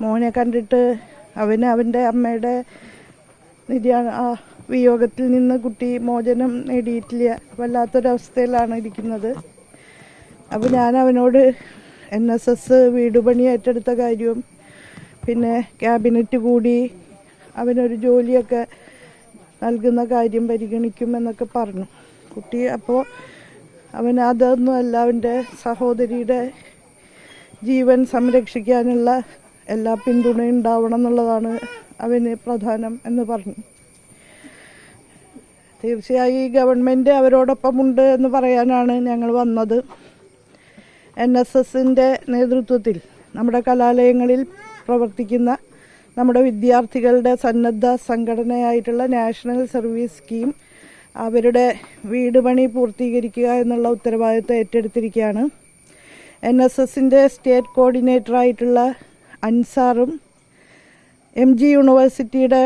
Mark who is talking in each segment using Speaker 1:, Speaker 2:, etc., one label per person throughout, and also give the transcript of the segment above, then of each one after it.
Speaker 1: മോനെ കണ്ടിട്ട് അവന് അവന്റെ അമ്മയുടെ നിര്യാണ ആ വിയോഗത്തിൽ നിന്ന് കുട്ടി മോചനം നേടിയിട്ടില്ല. വല്ലാത്തൊരവസ്ഥയിലാണ് ഇരിക്കുന്നത്. അപ്പോൾ ഞാൻ അവനോട് എൻ എസ് എസ് വീട് പണി ഏറ്റെടുത്ത കാര്യവും പിന്നെ ക്യാബിനറ്റ് കൂടി അവനൊരു ജോലിയൊക്കെ നൽകുന്ന കാര്യം പരിഗണിക്കുമെന്നൊക്കെ പറഞ്ഞു. കുട്ടി അപ്പോൾ അവൻ അതൊന്നുമല്ല അവന്റെ സഹോദരിയുടെ ജീവൻ സംരക്ഷിക്കാനുള്ള എല്ലാ പിന്തുണയും ഉണ്ടാവണം എന്നുള്ളതാണ് അവന് പ്രധാനം എന്ന് പറഞ്ഞു. തീർച്ചയായും ഈ ഗവൺമെന്റ് അവരോടൊപ്പമുണ്ട് എന്ന് പറയാനാണ് ഞങ്ങൾ വന്നത്. എൻ എസ് എസിന്റെ നേതൃത്വത്തിൽ നമ്മുടെ കലാലയങ്ങളിൽ പ്രവർത്തിക്കുന്ന നമ്മുടെ വിദ്യാർത്ഥികളുടെ സന്നദ്ധ സംഘടനയായിട്ടുള്ള നാഷണൽ സർവീസ് സ്കീം അവരുടെ വീട് പണി പൂർത്തീകരിക്കുക എന്നുള്ള ഉത്തരവാദിത്തം ഏറ്റെടുത്തിരിക്കുകയാണ്. എൻ എസ് എസിന്റെ സ്റ്റേറ്റ് കോർഡിനേറ്ററായിട്ടുള്ള അൻസാറും എം ജി യൂണിവേഴ്സിറ്റിയുടെ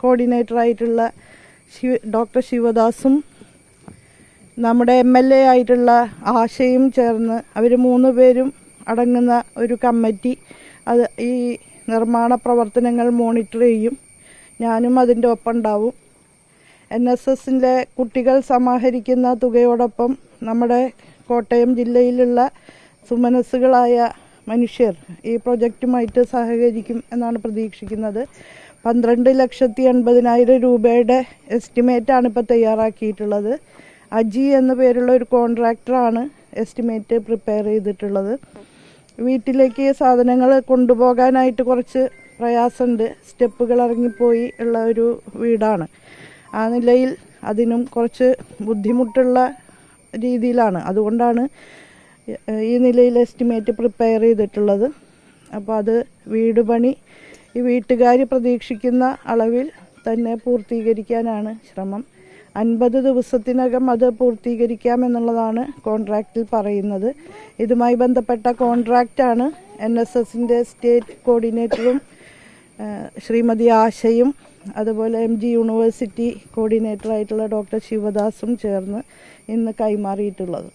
Speaker 1: കോർഡിനേറ്ററായിട്ടുള്ള ശിവ ഡോക്ടർ ശിവദാസും നമ്മുടെ എം എൽ എ ആയിട്ടുള്ള ആശയും ചേർന്ന് അവർ മൂന്ന് പേരും അടങ്ങുന്ന ഒരു കമ്മിറ്റി. അത് ഈ നിർമ്മാണ പ്രവർത്തനങ്ങൾ മോണിറ്റർ ചെയ്യും. ഞാനും അതിന്റെ ഒപ്പം ഉണ്ടാവും. എൻ എസ് എസിന്റെ കുട്ടികൾ സമാഹരിക്കുന്ന തുകയോടൊപ്പം നമ്മുടെ കോട്ടയം ജില്ലയിലുള്ള സുമനസ്സുകളായ മനുഷ്യർ ഈ പ്രൊജക്റ്റുമായിട്ട് സഹകരിക്കും എന്നാണ് പ്രതീക്ഷിക്കുന്നത്. പന്ത്രണ്ട് ലക്ഷത്തി എൺപതിനായിരം രൂപയുടെ എസ്റ്റിമേറ്റാണ് ഇപ്പോൾ തയ്യാറാക്കിയിട്ടുള്ളത്. അജി എന്ന പേരുള്ള ഒരു കോൺട്രാക്ടറാണ് എസ്റ്റിമേറ്റ് പ്രിപ്പയർ ചെയ്തിട്ടുള്ളത്. വീട്ടിലേക്ക് സാധനങ്ങൾ കൊണ്ടുപോകാനായിട്ട് കുറച്ച് പ്രയാസമുണ്ട്. സ്റ്റെപ്പുകൾ ഇറങ്ങിപ്പോയി ഉള്ള ഒരു വീടാണ്. ആ നിലയിൽ അതിനും കുറച്ച് ബുദ്ധിമുട്ടുള്ള രീതിയിലാണ്. അതുകൊണ്ടാണ് ഈ നിലയിൽ എസ്റ്റിമേറ്റ് പ്രിപ്പയർ ചെയ്തിട്ടുള്ളത്. അപ്പോൾ അത് വീട് പണി ഈ വീട്ടുകാർ പ്രതീക്ഷിക്കുന്ന അളവിൽ തന്നെ പൂർത്തീകരിക്കാനാണ് ശ്രമം. അൻപത് ദിവസത്തിനകം അത് പൂർത്തീകരിക്കാമെന്നുള്ളതാണ് കോൺട്രാക്റ്റിൽ പറയുന്നത്. ഇതുമായി ബന്ധപ്പെട്ട കോൺട്രാക്റ്റാണ് എൻ എസ് എസിന്റെ സ്റ്റേറ്റ് കോർഡിനേറ്ററും ശ്രീമതി ആശയും അതുപോലെ എം ജി യൂണിവേഴ്സിറ്റി കോർഡിനേറ്ററായിട്ടുള്ള ഡോക്ടർ ശിവദാസും ചേർന്ന് ഇന്ന് കൈമാറിയിട്ടുള്ളത്.